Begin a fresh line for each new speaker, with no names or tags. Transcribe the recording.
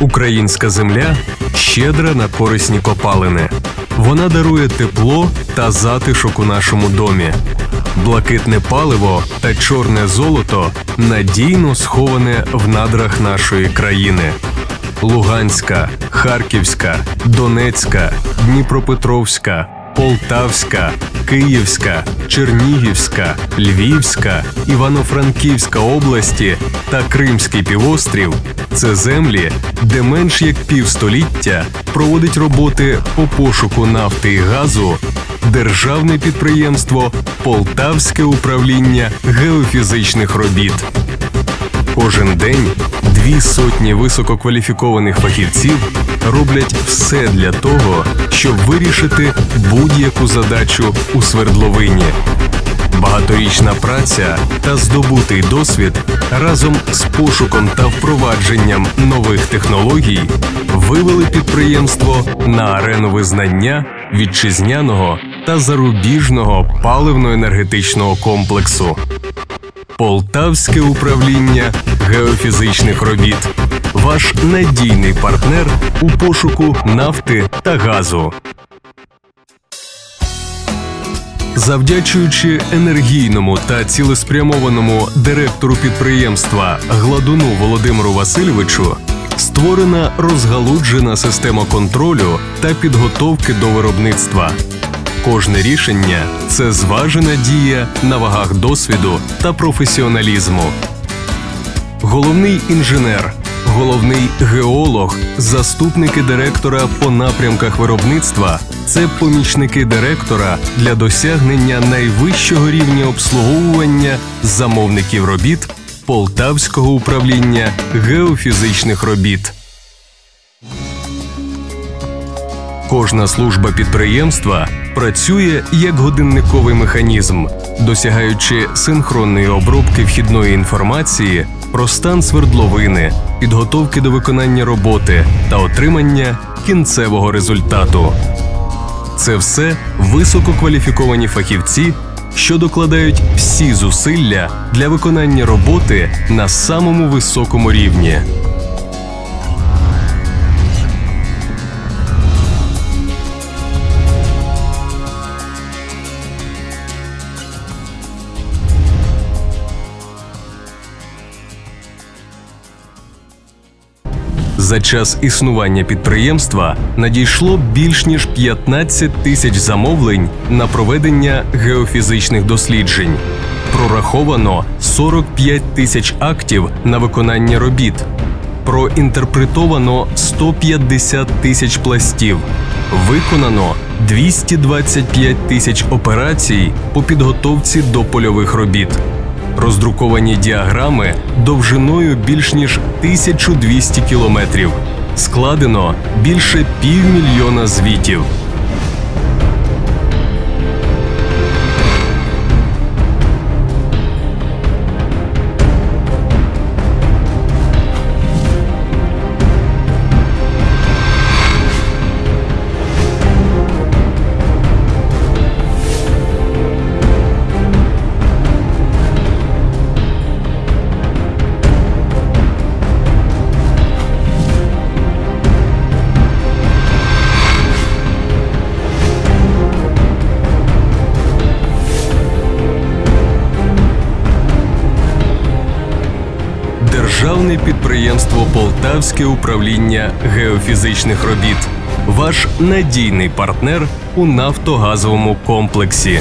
Українська земля щедра на корисні копалини. Вона дарує тепло та затишок у нашому домі. Блакитне паливо та чорне золото надійно сховане в надрах нашої країни. Луганська, Харківська, Донецька, Дніпропетровська, Полтавська, Київська, Чернігівська, Львівська, Івано-Франківська області та Кримський півострів це землі, де менш як півстоліття проводить роботи по пошуку нафти і газу державне підприємство Полтавське управління геофізичних робіт. Кожен день дві сотні висококваліфікованих фахівців роблять все для того, щоб вирішити будь-яку задачу у свердловині. Багаторічна праця та здобутий досвід разом з пошуком та впровадженням нових технологій вивели підприємство на арену визнання вітчизняного та зарубіжного паливно-енергетичного комплексу. Полтавське управління геофізичних робіт. Ваш надійний партнер у пошуку нафти та газу. Завдячуючи енергійному та цілеспрямованому директору підприємства Гладуну Володимиру Васильовичу створена розгалуджена система контролю та підготовки до виробництва. Кожне рішення це зважена дія на вагах досвіду та професіоналізму. Головний інженер, головний геолог, заступники директора по напрямках виробництва це помічники директора для досягнення найвищого рівня обслуговування замовників робіт Полтавського управління геофізичних робіт. Кожна служба підприємства працює як годинниковий механізм, досягаючи синхронної обробки вхідної інформації про стан свердловини, підготовки до виконання роботи та отримання кінцевого результату. Це все висококваліфіковані фахівці, що докладають всі зусилля для виконання роботи на самому високому рівні. За час існування підприємства надійшло більш ніж 15 тисяч замовлень на проведення геофізичних досліджень. Прораховано 45 тисяч актів на виконання робіт. Проінтерпретовано 150 тисяч пластів. Виконано 225 тисяч операцій по підготовці до польових робіт роздруковані діаграми довжиною більш ніж 1200 кілометрів. Складено більше півмільйона звітів. Державне підприємство Полтавське управління геофізичних робіт. Ваш надійний партнер у нафтогазовому комплексі.